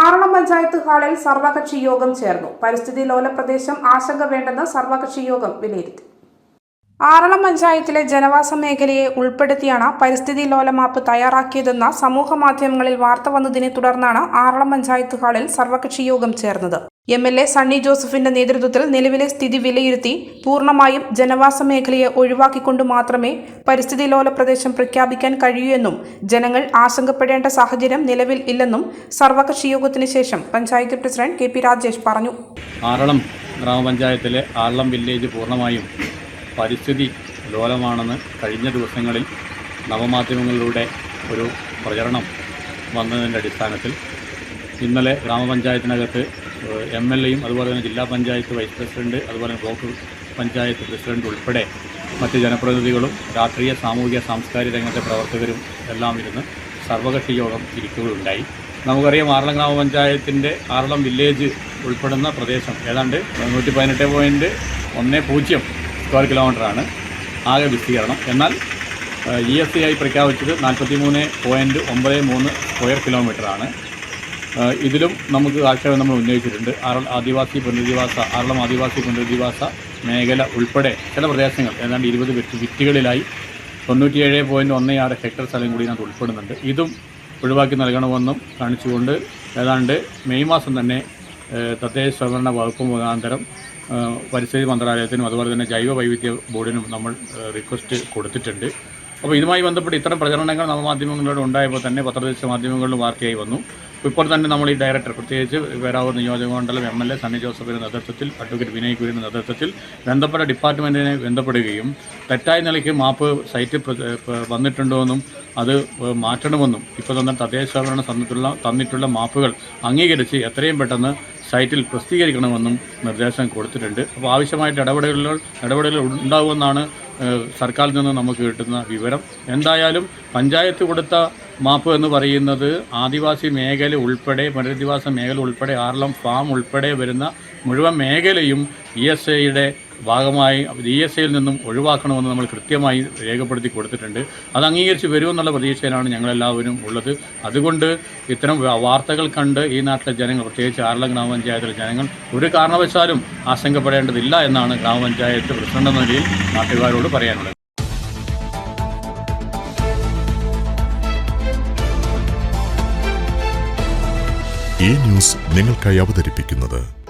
ആറളം പഞ്ചായത്ത് ഹാളിൽ സർവകക്ഷി യോഗം ചേർന്നു. പരിസ്ഥിതി ലോല പ്രദേശം ആശങ്ക വേണ്ടെന്ന് സർവകക്ഷി യോഗം വിലയിരുത്തി. ആറളം പഞ്ചായത്തിലെ ജനവാസ മേഖലയെ ഉൾപ്പെടുത്തിയാണ് പരിസ്ഥിതി ലോല മാപ്പ് തയ്യാറാക്കിയതെന്ന സമൂഹ മാധ്യമങ്ങളിൽ വാർത്ത വന്നതിനെ തുടർന്നാണ് ആറളം പഞ്ചായത്ത് ഹാളിൽ സർവകക്ഷി യോഗം ചേർന്നത്. എം എൽ എ സണ്ണി ജോസഫിന്റെ നേതൃത്വത്തിൽ നിലവിലെ സ്ഥിതി വിലയിരുത്തി പൂർണമായും ജനവാസ മേഖലയെ ഒഴിവാക്കിക്കൊണ്ട് മാത്രമേ പരിസ്ഥിതി ലോല പ്രദേശം പ്രഖ്യാപിക്കാൻ കഴിയൂ എന്നും ജനങ്ങൾ ആശങ്കപ്പെടേണ്ട സാഹചര്യം നിലവിൽ ഇല്ലെന്നും സർവകക്ഷി യോഗത്തിന് ശേഷം panchayat president K P Rajesh പറഞ്ഞു. ആറളം ഗ്രാമപഞ്ചായത്തിലെ ആറളം വില്ലേജ് പൂർണമായും പരിസ്ഥിതി ലോലമാണെന്ന് കഴിഞ്ഞ ദിവസങ്ങളിൽ നവമാധ്യമങ്ങളിലൂടെ ഒരു പ്രചരണം വന്നതിന്റെ അടിസ്ഥാനത്തിൽ ഇന്നലെ ഗ്രാമപഞ്ചായത്തിനകത്ത് എം എൽ എയും അതുപോലെ തന്നെ ജില്ലാ പഞ്ചായത്ത് വൈസ് പ്രസിഡന്റ് അതുപോലെ ബ്ലോക്ക് പഞ്ചായത്ത് പ്രസിഡന്റ് ഉൾപ്പെടെ മറ്റ് ജനപ്രതിനിധികളും രാഷ്ട്രീയ സാമൂഹിക സാംസ്കാരിക രംഗത്തെ പ്രവർത്തകരും എല്ലാം ഇരുന്ന് സർവകക്ഷി യോഗം ഇരിക്കുകയുണ്ടായി. നമുക്കറിയാം ആറളം ഗ്രാമപഞ്ചായത്തിന്റെ ആറളം വില്ലേജ് ഉൾപ്പെടുന്ന പ്രദേശം ഏതാണ്ട് നൂറ്റി പതിനെട്ട് പോയിന്റ് ഒന്ന് പൂജ്യം സ്ക്വയർ കിലോമീറ്ററാണ്. ആകെ വിസ്തീർണം. എന്നാൽ ഇ എസ് സി ആയി പ്രഖ്യാപിച്ചത് നാൽപ്പത്തി മൂന്ന് പോയിന്റ് ഒമ്പത് മൂന്ന് സ്ക്വയർ കിലോമീറ്ററാണ്. ഇതിലും നമുക്ക് ആക്ഷേപം നമ്മൾ ഉന്നയിച്ചിട്ടുണ്ട്. ആറളം ആദിവാസി പുനരധിവാസ ആറളം ആദിവാസി പുനരധിവാസ മേഖല ഉൾപ്പെടെ ചില പ്രദേശങ്ങൾ ഏതാണ്ട് ഇരുപത് വിറ്റ് വിറ്റുകളിലായി തൊണ്ണൂറ്റിയേഴ് പോയിന്റ് ഒന്ന് ആറ് ഹെക്ടർ സ്ഥലം കൂടി ഇതിനകത്ത് ഉൾപ്പെടുന്നുണ്ട്. ഇതും ഒഴിവാക്കി നൽകണമെന്നും കാണിച്ചുകൊണ്ട് ഏതാണ്ട് മെയ് മാസം തന്നെ തദ്ദേശ സ്വയംഭരണ വകുപ്പ് മുഖാന്തരം പരിസ്ഥിതി മന്ത്രാലയത്തിനും അതുപോലെ തന്നെ ജൈവ വൈവിധ്യ ബോർഡിനും നമ്മൾ റിക്വസ്റ്റ് കൊടുത്തിട്ടുണ്ട്. അപ്പോൾ ഇതുമായി ബന്ധപ്പെട്ട് ഇത്തരം പ്രചരണങ്ങൾ നവമാധ്യമങ്ങളിലൂടെ ഉണ്ടായപ്പോൾ തന്നെ പത്രദേശ മാധ്യമങ്ങളിലും വാർത്തയായി വന്നു. ഇപ്പോൾ തന്നെ നമ്മൾ ഈ ഡയറക്ടർ പ്രത്യേകിച്ച് വേറാവൂർ നിയോജക മണ്ഡലം എം എൽ എ സണ്ണി ജോസഫിന്റെ നേതൃത്വത്തിൽ അഡ്വക്കേറ്റ് വിനയ് കുര്യന്റെ നേതൃത്വത്തിൽ ബന്ധപ്പെട്ട ഡിപ്പാർട്ട്മെന്റിനെ ബന്ധപ്പെടുകയും തെറ്റായ നിലയ്ക്ക് മാപ്പ് സൈറ്റ് വന്നിട്ടുണ്ടോ എന്നും അത് മാറ്റണമെന്നും ഇപ്പോൾ തന്നെ തദ്ദേശ സ്വയംഭരണ തന്നിട്ടുള്ള തന്നിട്ടുള്ള മാപ്പുകൾ അംഗീകരിച്ച് എത്രയും പെട്ടെന്ന് സൈറ്റിൽ പ്രസിദ്ധീകരിക്കണമെന്നും നിർദ്ദേശം കൊടുത്തിട്ടുണ്ട്. അപ്പോൾ ആവശ്യമായിട്ട് ഇടപെടലുകൾ ഇടപെടലുകൾ ഉണ്ടാകുമെന്നാണ് സർക്കാരിൽ നിന്ന് നമുക്ക് കിട്ടുന്ന വിവരം. എന്തായാലും പഞ്ചായത്ത് കൊടുത്ത മാപ്പ് എന്ന് പറയുന്നത് ആദിവാസി മേഖല ഉൾപ്പെടെ പുനരധിവാസ മേഖല ഉൾപ്പെടെ ആറളം ഫാം ഉൾപ്പെടെ വരുന്ന മുഴുവൻ മേഖലയും ഇ എസ് ഐയുടെ ഭാഗമായി ഇ എസ് ഐയിൽ നിന്നും ഒഴിവാക്കണമെന്ന് നമ്മൾ കൃത്യമായി രേഖപ്പെടുത്തി കൊടുത്തിട്ടുണ്ട്. അത് അംഗീകരിച്ച് വരുമെന്നുള്ള പ്രതീക്ഷയിലാണ് ഞങ്ങളെല്ലാവരും ഉള്ളത്. അതുകൊണ്ട് ഇത്തരം വാർത്തകൾ കണ്ട് ഈ നാട്ടിലെ ജനങ്ങൾ പ്രത്യേകിച്ച് ആറളം ഗ്രാമപഞ്ചായത്തിലെ ജനങ്ങൾ ഒരു കാരണവശാലും ആശങ്കപ്പെടേണ്ടതില്ല എന്നാണ് ഗ്രാമപഞ്ചായത്ത് പ്രസിഡന്റ് എന്ന നിലയിൽ നാട്ടുകാരോട് പറയാനുള്ളത്. ഈ ന്യൂസ് നിങ്ങൾക്കായി